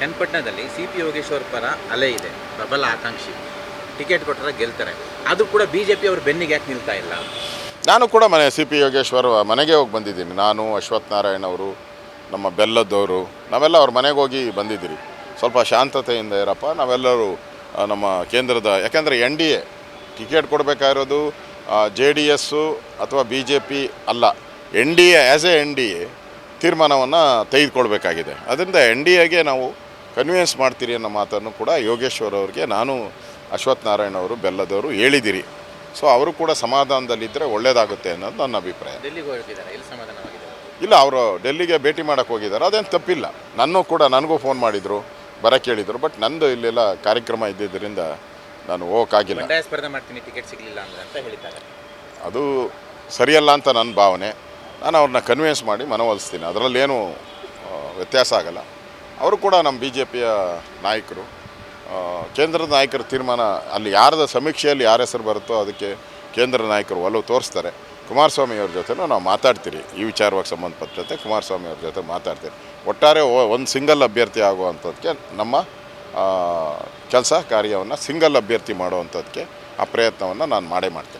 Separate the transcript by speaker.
Speaker 1: ಚನ್ನಪಟ್ಟಣದಲ್ಲಿ C P Yogeshwar ಪರ ಅಲೆ ಇದೆ, ಪ್ರಬಲ ಆಕಾಂಕ್ಷಿ. ಟಿಕೆಟ್ ಕೊಟ್ಟರೆ ಗೆಲ್ತಾರೆ. ಅದು ಕೂಡ ಬಿ ಜೆ ಪಿ ಅವ್ರ ಬೆನ್ನಿಗೆ ಯಾಕೆ ನಿಲ್ತಾ ಇಲ್ಲ?
Speaker 2: ನಾನು ಕೂಡ ಮನೆ ಸಿ ಪಿ ಯೋಗೇಶ್ವರ್ ಮನೆಗೆ ಹೋಗಿ ಬಂದಿದ್ದೀನಿ. ನಾನು ಅಶ್ವಥ್ ನಾರಾಯಣ್ ಅವರು, ನಮ್ಮ ಬೆಲ್ಲದವರು ನಾವೆಲ್ಲ ಅವ್ರ ಮನೆಗೆ ಹೋಗಿ ಬಂದಿದ್ದೀರಿ. ಸ್ವಲ್ಪ ಶಾಂತತೆಯಿಂದ ಇರಪ್ಪ, ನಾವೆಲ್ಲರೂ ನಮ್ಮ ಕೇಂದ್ರದ, ಯಾಕೆಂದರೆ ಎನ್ ಡಿ ಎ ಟಿಕೆಟ್ ಕೊಡಬೇಕಾಗಿರೋದು ಜೆ ಡಿ ಎಸ್ಸು ಅಥವಾ ಬಿ ಜೆ ಪಿ ಅಲ್ಲ. N D A as a N D A ತೀರ್ಮಾನವನ್ನು ತೆಗೆದುಕೊಳ್ಬೇಕಾಗಿದೆ. ಅದರಿಂದ ಎನ್ ಡಿ ಎಗೆ ನಾವು ಕನ್ವಿನ್ಸ್ ಮಾಡ್ತೀರಿ ಅನ್ನೋ ಮಾತನ್ನು ಕೂಡ ಯೋಗೇಶ್ವರ್ ಅವರಿಗೆ ನಾನು ಅಶ್ವಥ್ ನಾರಾಯಣ್ ಅವರು ಬೆಲ್ಲದವರು ಹೇಳಿದಿರಿ. ಸೊ ಅವರು ಕೂಡ ಸಮಾಧಾನದಲ್ಲಿದ್ದರೆ ಒಳ್ಳೆಯದಾಗುತ್ತೆ ಅನ್ನೋದು ನನ್ನ ಅಭಿಪ್ರಾಯ. ಇಲ್ಲ ಅವರು ಡೆಲ್ಲಿಗೆ ಭೇಟಿ ಮಾಡೋಕ್ಕೆ ಹೋಗಿದ್ದಾರೆ. ಅದೇನು ತಪ್ಪಿಲ್ಲ. ನನ್ನೂ ಕೂಡ ನನಗೂ ಫೋನ್ ಮಾಡಿದರು ಬರೋಕ್ಕೆ ಹೇಳಿದರು ಬಟ್ ನಂದು ಇಲ್ಲೆಲ್ಲ ಕಾರ್ಯಕ್ರಮ ಇದ್ದಿದ್ದರಿಂದ ನಾನು ಹೋಗೋಕ್ಕಾಗಿಲ್ಲ.
Speaker 1: ಸ್ಪರ್ಧೆ ಮಾಡ್ತೀನಿ ಟಿಕೆಟ್ ಸಿಗಲಿಲ್ಲ ಅಂತ ಹೇಳಿದ್ದಾರೆ.
Speaker 2: ಅದು ಸರಿಯಲ್ಲ ಅಂತ ನನ್ನ ಭಾವನೆ. ನಾನು ಅವ್ರನ್ನ ಕನ್ವಿನ್ಸ್ ಮಾಡಿ ಮನವೊಲಿಸ್ತೀನಿ. ಅದರಲ್ಲೇನು ವ್ಯತ್ಯಾಸ ಆಗಲ್ಲ. ಅವರು ಕೂಡ ನಮ್ಮ ಬಿ ಜೆ ಪಿಯ ನಾಯಕರು ಕೇಂದ್ರದ ನಾಯಕರ ತೀರ್ಮಾನ ಅಲ್ಲಿ ಯಾರದ ಸಮೀಕ್ಷೆಯಲ್ಲಿ ಯಾರ ಹೆಸರು ಬರುತ್ತೋ ಅದಕ್ಕೆ ಕೇಂದ್ರ ನಾಯಕರು ಒಲವು ತೋರಿಸ್ತಾರೆ. ಕುಮಾರಸ್ವಾಮಿ ಅವ್ರ ಜೊತೆ ನಾವು ಮಾತಾಡ್ತೀರಿ. ಈ ವಿಚಾರವಾಗಿ ಸಂಬಂಧಪಟ್ಟಂತೆ ಕುಮಾರಸ್ವಾಮಿ ಅವ್ರ ಜೊತೆ ಮಾತಾಡ್ತೀರಿ. ಒಟ್ಟಾರೆ ಒಂದು ಸಿಂಗಲ್ ಅಭ್ಯರ್ಥಿ ಆಗುವಂಥದ್ದಕ್ಕೆ ನಮ್ಮ ಕೆಲಸ ಕಾರ್ಯವನ್ನು ಸಿಂಗಲ್ ಅಭ್ಯರ್ಥಿ ಮಾಡುವಂಥದ್ದಕ್ಕೆ ಆ ಪ್ರಯತ್ನವನ್ನು ನಾನು ಮಾಡೇ ಮಾಡ್ತೇನೆ.